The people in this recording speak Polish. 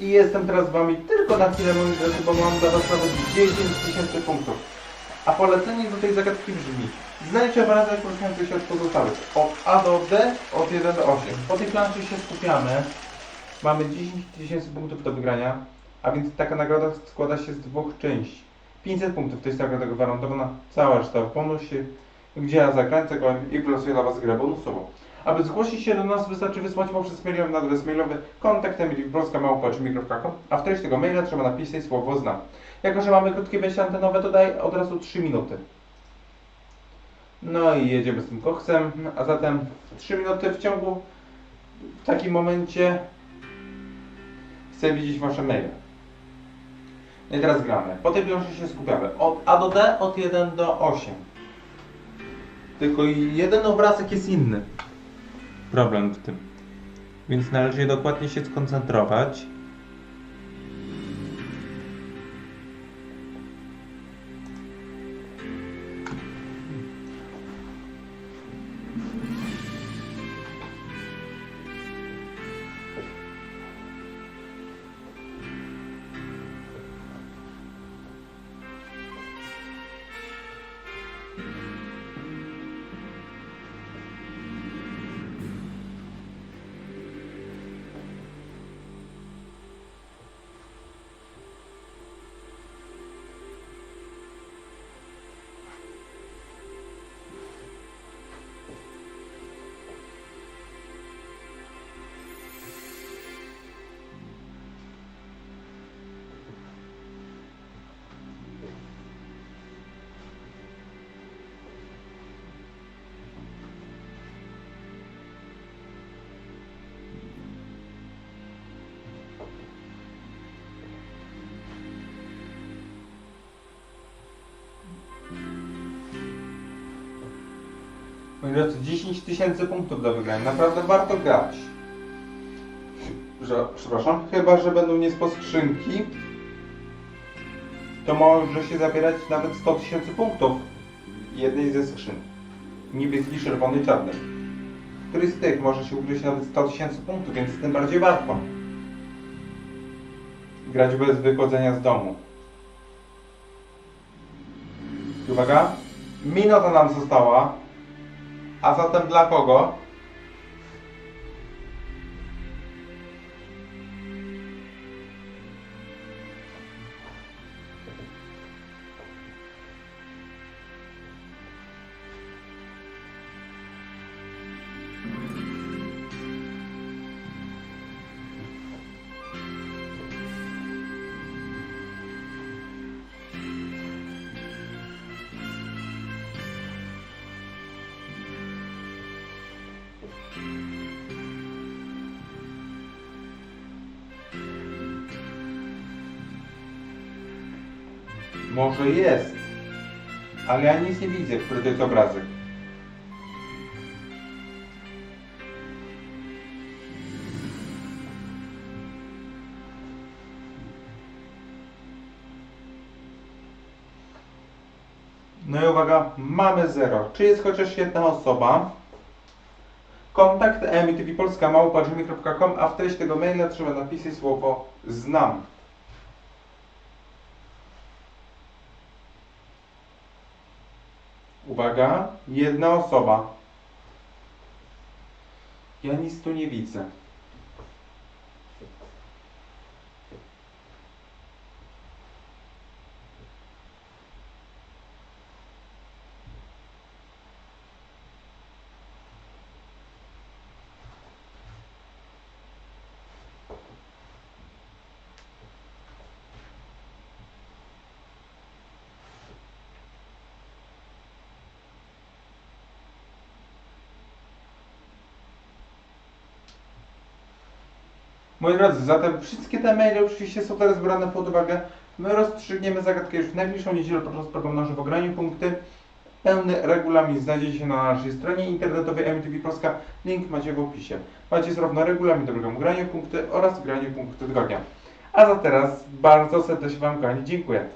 I jestem teraz z Wami tylko na chwilę, moi drodzy, bo mam dla Was nawet 10 tysięcy punktów. A polecenie do tej zagadki brzmi Znajdź obrazek poruszający się od pozostałych od A do D, od 1 do 8. Po tej planszy się skupiamy. Mamy 10 tysięcy punktów do wygrania, a więc taka nagroda składa się z dwóch części. 500 punktów to jest nagroda gwarantowana, cała reszta w bonusie, gdzie ja go i wylosuję dla Was grę bonusową. Aby zgłosić się do nas wystarczy wysłać poprzez mailem na adres mailowy kontakt emilipolska.com, a w treść tego maila trzeba napisać słowo znam. Jako, że mamy krótkie wejście antenowe, to daj od razu 3 minuty. No i jedziemy z tym koksem, a zatem 3 minuty w ciągu w takim momencie chcę widzieć Wasze maile. No i teraz gramy. Po tej planszy się skupiamy. Od A do D, od 1 do 8. Tylko jeden obrazek jest inny. Problem w tym. Więc należy dokładnie się skoncentrować. Moi drodzy, 10 tysięcy punktów do wygrania. Naprawdę warto grać. Że, przepraszam, chyba, że będą niespo skrzynki, to może się zabierać nawet 100 tysięcy punktów jednej ze skrzynek. Niebieski, czerwony, czarny. Któryś z tych może się ugryźć nawet 100 tysięcy punktów, więc tym bardziej warto. Grać bez wychodzenia z domu. Uwaga, minuta nam została. A zatem dla kogo? Może jest. Ale ja nic nie widzę, który to jest obrazek. No i uwaga, mamy zero. Czy jest chociaż jedna osoba? Kontakt emitvpolska.com, a w treść tego maila trzeba napisać słowo znam. Uwaga, jedna osoba. Ja nic tu nie widzę. Moi drodzy, zatem wszystkie te maile oczywiście są teraz brane pod uwagę. My rozstrzygniemy zagadkę już w najbliższą niedzielę podczas programu na żywo graniu punkty. Pełny regulamin znajdzie się na naszej stronie internetowej MTV Polska. Link macie w opisie. Macie zarówno regulamin do programu graniu punkty oraz graniu punkty tygodnia. A za teraz bardzo serdecznie Wam kochani dziękuję.